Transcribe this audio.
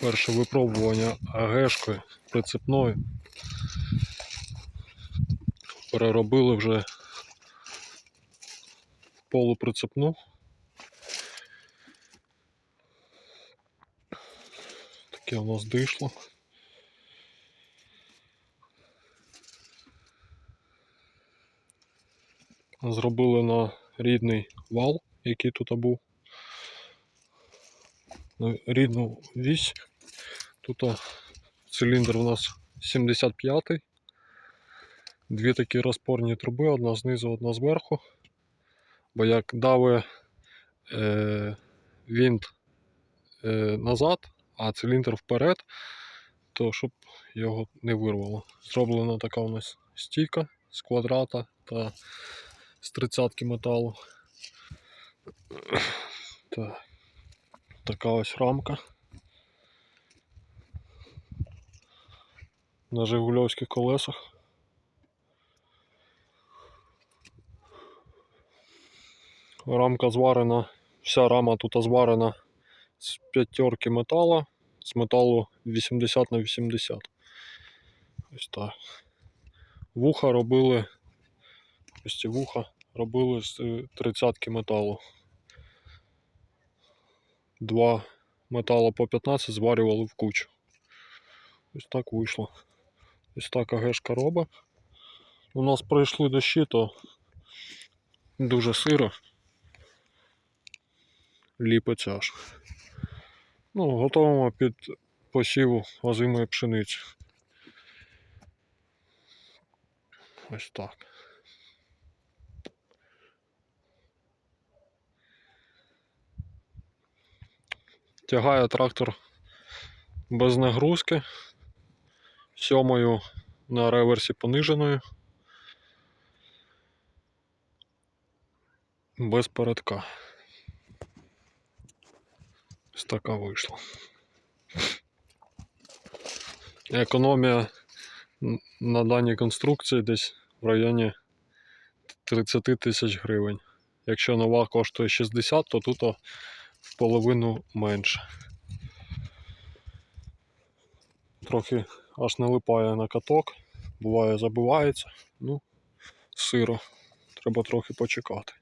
Перше випробування АГшкою прицепною. Переробили вже полуприцепну. Таке у нас дишло. Зробили на рідний вал, який тут був. Рідну вісь. Тут а, циліндр у нас 75-й. Дві такі розпорні труби, одна знизу, одна зверху. Бо як дави е, винт е, назад, а циліндр вперед, то щоб його не вирвало. Зроблена така у нас стійка з квадрата та з тридцятки металу. Так. Така ось рамка. На жигульовських колесах. Рамка зварена, вся рама тут зварена з п'ятерки металу, з металу 80 на 80. Ось так. Вуха робили, ось ці вуха робили з тридцятки металу. Два метала по 15 зварювали в кучу. Ось так вийшло. Ось так АГшка робить. У нас пройшли дощі, то дуже сиро. Ліпиться аж. Ну, готуємо під посіву озимої пшениці. Ось так. Тягає трактор без нагрузки. Сьомою на реверсі пониженою. Без передка. Ось така вийшла. Економія на даній конструкції десь в районі 30 тисяч гривень. Якщо нова коштує 60, то тут в половину менше. Трохи аж налипає на каток, буває забивається. Ну, сиро. Треба трохи почекати.